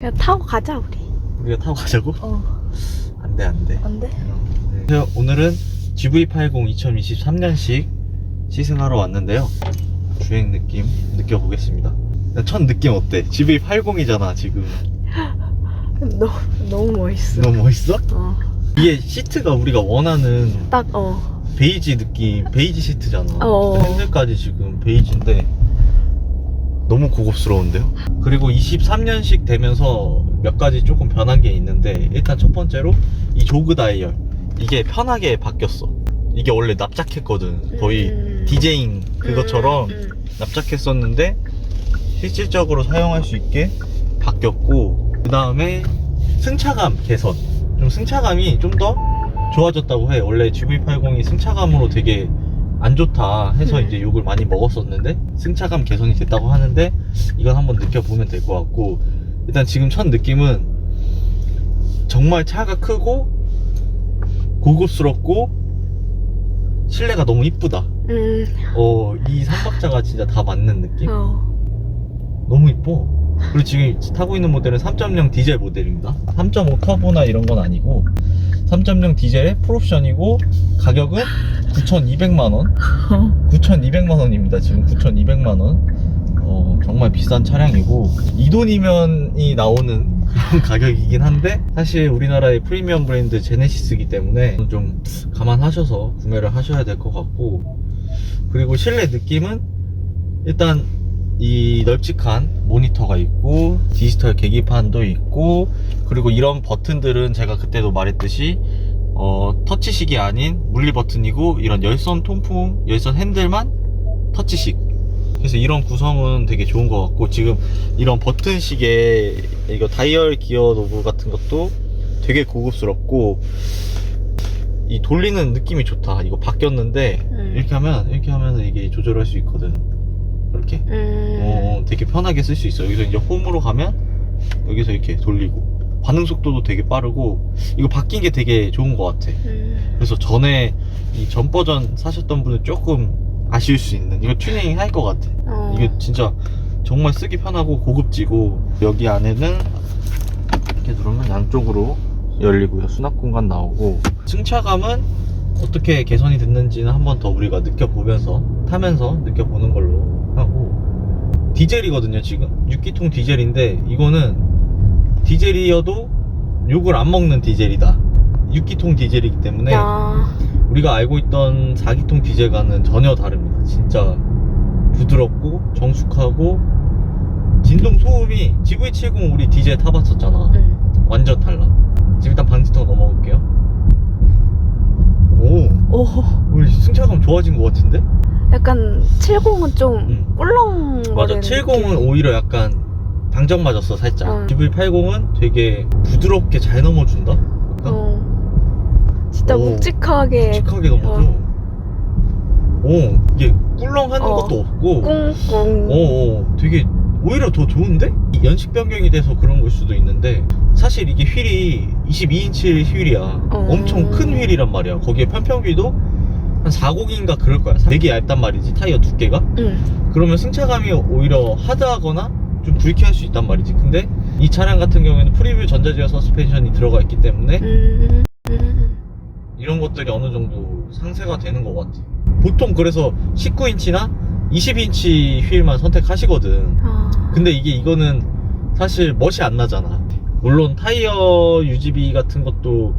그냥 타고 가자 우리. 우리가 타고 가자고? 어. 안 돼 안 돼 안 돼? 네. 오늘은 GV80 2023년식 시승하러 왔는데요 주행 느낌 느껴보겠습니다 첫 느낌 어때? GV80이잖아 지금 너무 너무 멋있어. 너무 멋있어? 어. 이게 시트가 우리가 원하는 딱 어. 베이지 느낌 베이지 시트잖아 어. 핸들까지 지금 베이지인데 너무 고급스러운데요? 그리고 23년식 되면서 몇 가지 조금 변한 게 있는데 일단 첫 번째로 이 조그 다이얼. 이게 편하게 바뀌었어. 이게 원래 납작했거든. 거의 음. 디제잉 그것처럼 음, 음. 납작했었는데 실질적으로 사용할 수 있게 바뀌었고 그 다음에 승차감 개선. 좀 승차감이 좀 더 좋아졌다고 해. 원래 GV80이 승차감으로 되게 안 좋다 해서 음. 이제 욕을 많이 먹었었는데 승차감 개선이 됐다고 하는데 이건 한번 느껴보면 될 것 같고 일단 지금 첫 느낌은 정말 차가 크고 고급스럽고 실내가 너무 이쁘다 음. 어, 이 삼박자가 진짜 다 맞는 느낌? 어. 너무 이뻐. 그리고 지금 타고 있는 모델은 3.0 디젤 모델입니다. 3.5 터보나 이런 건 아니고, 3.0 디젤의 풀옵션이고, 가격은 9,200만 원. 9,200만 원입니다. 지금 9,200만 원. 어, 정말 비싼 차량이고, 이 돈이면이 나오는 그런 가격이긴 한데, 사실 우리나라의 프리미엄 브랜드 제네시스이기 때문에 좀 감안하셔서 구매를 하셔야 될 것 같고, 그리고 실내 느낌은 일단 이 널찍한 모니터가 있고 디지털 계기판도 있고 그리고 이런 버튼들은 제가 그때도 말했듯이 어, 터치식이 아닌 물리 버튼이고 이런 열선 통풍 열선 핸들만 터치식. 그래서 이런 구성은 되게 좋은 것 같고 지금 이런 버튼식의 이거 다이얼 기어 노브 같은 것도 되게 고급스럽고 이 돌리는 느낌이 좋다. 이거 바뀌었는데 음. 이렇게 하면 이렇게 하면 이게 조절할 수 있거든 이렇게 음. 어, 되게 편하게 쓸 수 있어. 여기서 이제 홈으로 가면 여기서 이렇게 돌리고 반응 속도도 되게 빠르고 이거 바뀐 게 되게 좋은 것 같아. 음. 그래서 전에 이 전 버전 사셨던 분은 조금 아쉬울 수 있는 이거 튜닝 할 것 같아. 어. 이게 진짜 정말 쓰기 편하고 고급지고 여기 안에는 이렇게 누르면 양쪽으로 열리고요. 수납 공간 나오고 승차감은 어떻게 개선이 됐는지는 한 번 더 우리가 느껴보면서 타면서 느껴보는 걸로 디젤이거든요 지금 6기통 디젤인데 이거는 디젤이어도 욕을 안 먹는 디젤이다 6기통 디젤이기 때문에 야. 우리가 알고 있던 4기통 디젤과는 전혀 다릅니다. 진짜 부드럽고 정숙하고 진동 소음이 GV70 우리 디젤 타봤었잖아. 음. 완전 달라. 지금 일단 방지턱 넘어볼게요. 오, 오. 우리 승차감 좋아진 것 같은데? 약간 70은 좀 응. 꿀렁. 맞아. 70은 오히려 약간 방정 맞았어 살짝. 응. GV80은 되게 부드럽게 잘 넘어준다. 약간 어. 진짜 오. 묵직하게 묵직하게 넘어줘. 오, 이게 꿀렁하는 어. 것도 없고. 꿍꿍. 어, 어, 되게 오히려 더 좋은데? 이 연식 변경이 돼서 그런 걸 수도 있는데 사실 이게 휠이 22인치 휠이야. 어. 엄청 큰 휠이란 말이야. 거기에 편평기도 한 40인가 그럴 거야. 되게 얇단 말이지 타이어 두께가. 응. 그러면 승차감이 오히려 하드하거나 좀 불쾌할 수 있단 말이지. 근데 이 차량 같은 경우에는 프리뷰 전자제어 서스펜션이 들어가 있기 때문에 음. 음. 이런 것들이 어느 정도 상세가 되는 것 같아. 보통 그래서 19인치나 20인치 휠만 선택하시거든. 아. 근데 이게 이거는 사실 멋이 안 나잖아. 물론 타이어 유지비 같은 것도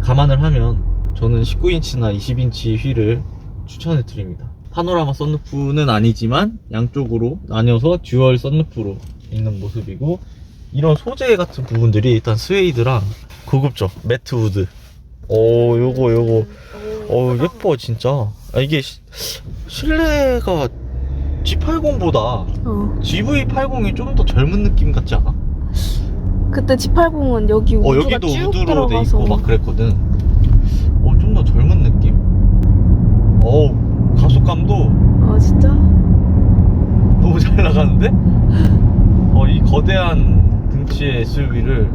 감안을 하면 저는 19인치나 20인치 휠을 추천해 드립니다. 파노라마 썬루프는 아니지만 양쪽으로 나뉘어서 듀얼 썬루프로 있는 모습이고 이런 소재 같은 부분들이 일단 스웨이드랑 고급져 매트 우드. 오 요거 요거 어 예뻐 진짜. 아, 이게 시- 실내가 G80보다 어. GV80이 좀 더 젊은 느낌 같지 않아? 그때 G80은 여기 어 우드가 여기도 쭉 우드로 돼 들어가서 있고 막 그랬거든. 어 좀 더 젊은 느낌? 어우 가속감도 아 진짜? 너무 잘 나가는데? 어 이 거대한 등치의 SUV를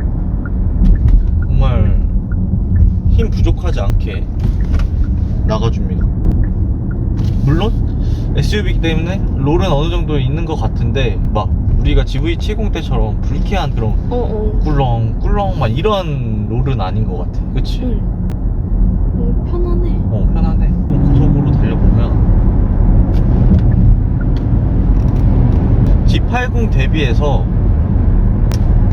정말 힘 부족하지 않게 나가줍니다. 물론 SUV이기 때문에 롤은 어느 정도 있는 것 같은데 막 우리가 GV70 때처럼 불쾌한 그런 어 어 꿀렁 꿀렁 막 이런 롤은 아닌 것 같아 그치? 응 음, 편하네 어 편하네 고속으로 달려보면 G80 대비해서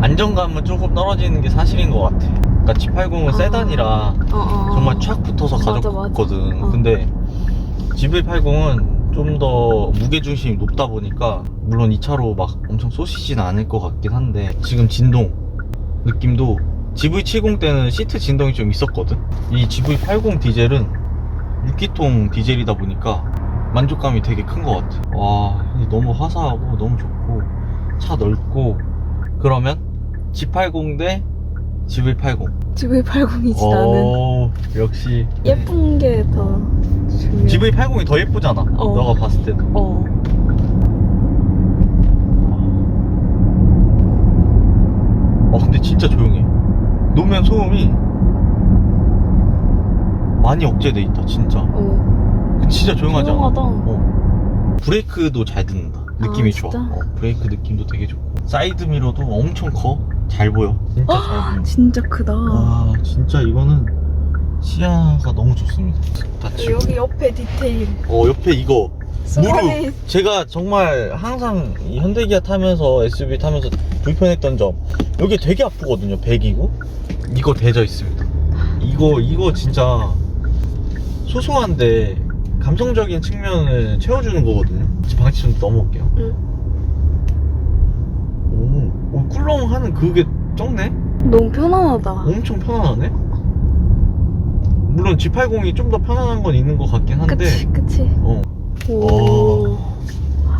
안정감은 조금 떨어지는 게 사실인 것 같아 그러니까 G80은 아. 세단이라 어 어 정말 촥 붙어서 맞아, 가졌거든. 어. 근데 GV80은 좀 더 무게중심이 높다 보니까 물론 이 차로 막 엄청 쏘시진 않을 것 같긴 한데 지금 진동 느낌도 GV70 때는 시트 진동이 좀 있었거든. 이 GV80 디젤은 6기통 디젤이다 보니까 만족감이 되게 큰 것 같아. 와 너무 화사하고 너무 좋고 차 넓고. 그러면 G80 대 GV80 GV80이지 나는. 오, 역시. 예쁜 게 더 중요해. GV80이 더 예쁘잖아. 어. 너가 봤을 때도. 어. 어 근데 진짜 조용해 노면 소음이 많이 억제돼 있다 진짜. 어. 진짜 조용하지 않아? 조용하다. 어. 브레이크도 잘 듣는다. 느낌이 아, 좋아. 진짜? 어, 브레이크 느낌도 되게 좋고. 사이드 미러도 엄청 커 잘 보여. 진짜 잘 보여. 진짜 크다. 와 진짜 이거는 시야가 너무 좋습니다. 닫히고 여기 옆에 디테일. 어 옆에 이거 무릎. 제가 정말 항상 이 현대기아 타면서 SUV 타면서 불편했던 점. 여기 되게 아프거든요 백이고. 이거 대져 있습니다. 이거 이거 진짜 소소한데 감성적인 측면을 채워주는 거거든요. 방치 좀 넘어올게요. 응. 오, 오 꿀렁하는 그게 적네? 너무 편안하다. 엄청 편안하네? 물론 G80이 좀 더 편안한 건 있는 것 같긴 한데. 그치 그치. 어 오.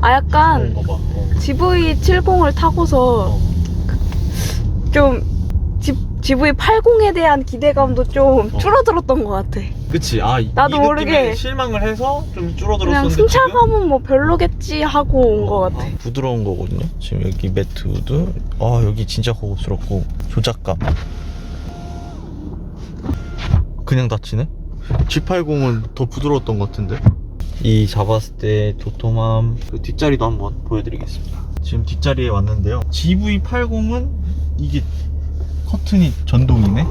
아 약간 그런가 봐 어. GV70을 타고서 어. 좀 G, GV80에 대한 기대감도 좀 어. 줄어들었던 것 같아. 그치 아 이- 나도 이 모르게 느낌에 실망을 해서 좀 그냥 줄어들었었는데 승차감은 뭐 별로겠지 하고 온 것 같아. 아, 부드러운 거거든요 지금 여기 매트 우드 아 여기 진짜 고급스럽고 조작감 그냥 닫히네 G80은 더 부드러웠던 것 같은데 이 잡았을 때 도톰함 그 뒷자리도 한번 보여드리겠습니다 지금 뒷자리에 왔는데요 GV80은 이게 커튼이 전동이네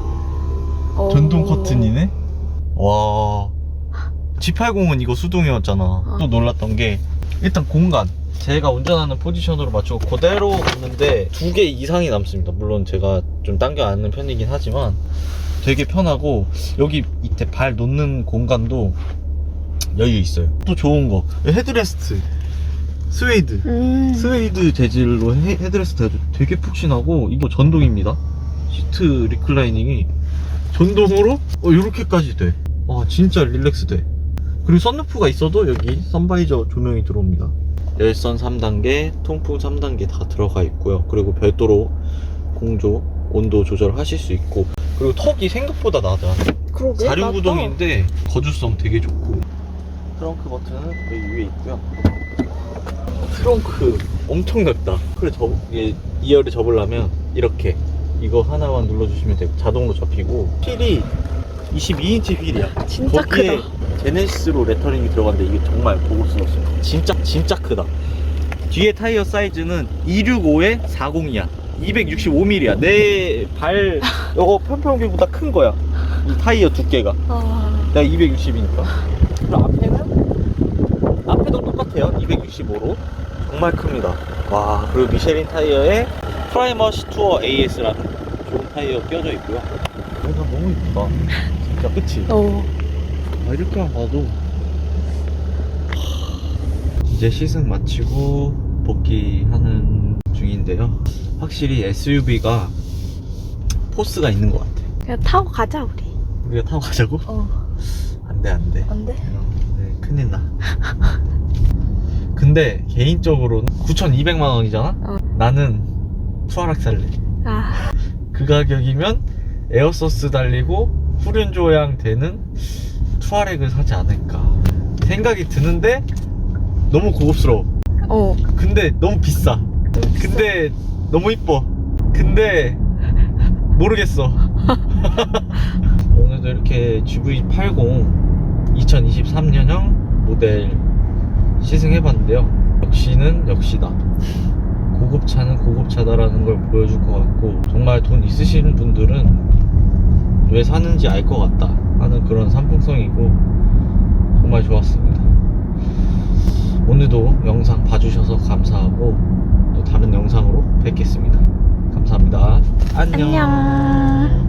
전동 오. 커튼이네. 와. G80은 이거 수동이었잖아. 어. 또 놀랐던 게 일단 공간. 제가 운전하는 포지션으로 맞추고 그대로 갔는데 두 개 이상이 남습니다. 물론 제가 좀 당겨 앉는 편이긴 하지만 되게 편하고 여기 밑에 발 놓는 공간도 여유 있어요. 또 좋은 거 헤드레스트 스웨이드 음. 스웨이드 재질로 헤, 헤드레스트 되게 푹신하고 이거 전동입니다 시트 리클라이닝이 전동으로 어 이렇게까지 돼. 와 진짜 릴렉스 돼. 그리고 썬루프가 있어도 여기 선바이저 조명이 들어옵니다. 열선 3단계, 통풍 3단계 다 들어가 있고요. 그리고 별도로 공조, 온도 조절하실 수 있고 그리고 턱이 생각보다 낮아. 그러게. 낫다. 구동인데 거주성 되게 좋고 트렁크 버튼은 여기 위에 있고요. 트렁크 엄청 넓다. 그래 접 이게 2열에 접으려면 이렇게 이거 하나만 눌러주시면 되고 자동으로 접히고. 휠이 22인치 휠이야. 진짜 거기에 크다. 제네시스로 레터링이 들어갔는데 이게 정말 고급스럽습니다. 진짜 진짜 크다. 뒤에 타이어 사이즈는 265에 40이야. 265mm야 내 발 이거 편평기보다 큰 거야. 이 타이어 두께가. 아, 내가 260이니까. 그리고 앞에는 앞에도 똑같아요 265로 정말 큽니다 와 그리고 미쉐린 타이어에 프라이머 시투어 AS라는 좋은 타이어 껴져 있고요 그래서 너무 이쁘다 진짜 그치? 어. 아, 이렇게만 봐도 이제 시승 마치고 복귀하는 중인데요 확실히 SUV가 포스가 있는 것 같아 그냥 타고 가자 우리. 우리가 타고 가자고? 어. 안돼 안돼 안 돼? 네, 큰일 나. 근데 개인적으로는 9,200만 원이잖아? 어. 나는 투아락 살래. 아, 그 가격이면 에어서스 달리고 후륜 조향 되는 투아렉을 사지 않을까 생각이 드는데 너무 고급스러워. 어. 근데 너무 비싸. 근데 너무 이뻐. 근데 모르겠어. 오늘도 이렇게 GV80 2023년형 모델 시승해봤는데요. 역시는 역시다. 고급차는 고급차다라는 걸 보여줄 것 같고 정말 돈 있으신 분들은 왜 사는지 알 것 같다 하는 그런 상품성이고 정말 좋았습니다. 오늘도 영상 봐주셔서 감사하고 또 다른 영상으로 뵙겠습니다. 감사합니다. 안녕. 안녕.